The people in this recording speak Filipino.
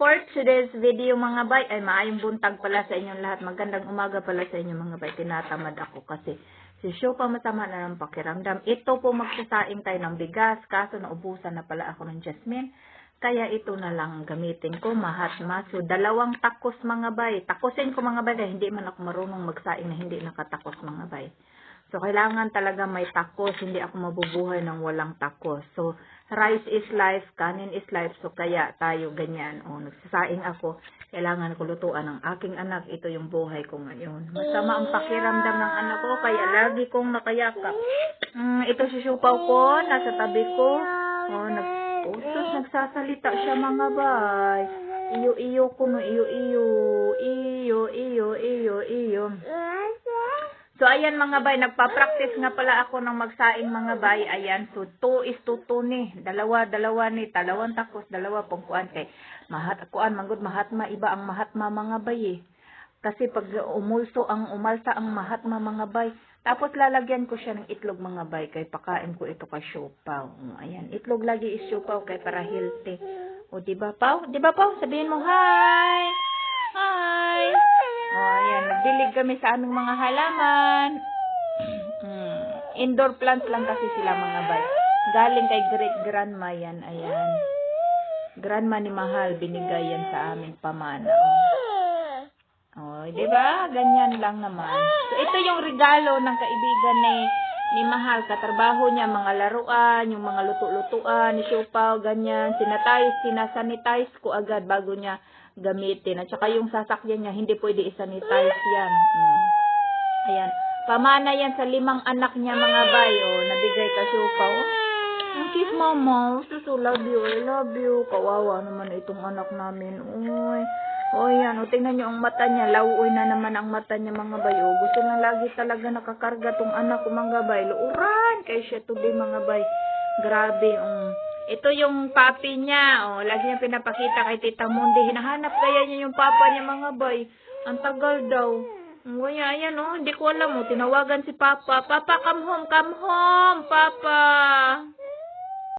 for today's video mga bay, ay maayong buntag pala sa inyong lahat. Magandang umaga pala sa inyong mga bay. Tinatamad ako kasi si show pa masama na ng pakiramdam. Ito po magsasaing tayo ng bigas, kaso naubusan na pala ako ng jasmine. Kaya ito na lang gamitin ko, mahatma. So, dalawang takos mga bay. Takosin ko mga bay, hindi man ako marunong magsaing na hindi nakatakos mga bay. So, kailangan talaga may takos. Hindi ako mabubuhay ng walang takos. So, rice is life, kanin is life. So, kaya tayo ganyan. O, nagsasaing ako. Kailangan ko lutuan ng aking anak. Ito yung buhay ko ngayon. Masama ang pakiramdam ng anak ko. Kaya lagi kong nakayakap. Mm, ito si Siupaw ko. Nasa tabi ko. O, nag Usos, nagsasalita siya mga bay. Iyo, iyo ko no, iyo, iyo. Iyo, iyo, iyo, iyo. So, ayan mga bay, nagpa-practice nga pala ako ng magsaing mga bay. Ayan, so 2 is to 2 ni. Dalawa, dalawa ni. Dalawang takos, dalawa pong kuan kay. Mahat, kuan, manggod, mahatma, iba ang mahatma mga bay eh. Kasi pag umulso ang umalsa ang mahatma mga bay, tapos lalagyan ko siya ng itlog mga bay, kay pakain ko ito kay siopaw. Ayan, itlog lagi is siopaw kay para healthy. O di ba paw? Di ba paw? Sabihin mo hi. Hi. Nagdilig kami sa aming mga halaman. Mm, indoor plants lang kasi sila mga bay. Galing kay great grandma yan, ayan. Grandma ni Mahal, binigay yan sa aming pamana. Oh, di ba? Ganyan lang naman. So, ito yung regalo ng kaibigan ni ni Mahal. Katrabaho niya, mga laruan, yung mga luto-lutuan, ni Siopaw, ganyan. Sinatize, sinasanitize ko agad bago niya gamitin. At saka yung sasakyan niya, hindi pwede isanitize yan. Mm. Ayan. Pamana yan sa limang anak niya, mga bay. Oh, nabigay ka Siopaw. Ang kiss mama. Suso, love you. I love you. Kawawa naman itong anak namin. Uy. O yan, o tingnan nyo ang mata niya, lauoy na naman ang mata niya mga bay. O, gusto na lagi talaga nakakarga tong anak ko mga bay. Luuran kay siya today mga bay. Grabe, um. Ito yung papi niya, o, lagi niya pinapakita kay Tita Mundi. Hinahanap kaya niya yung papa niya mga bay. Ang tagal daw. Kaya ayan o, hindi ko alam o, tinawagan si Papa. Papa, come home, come home, Papa.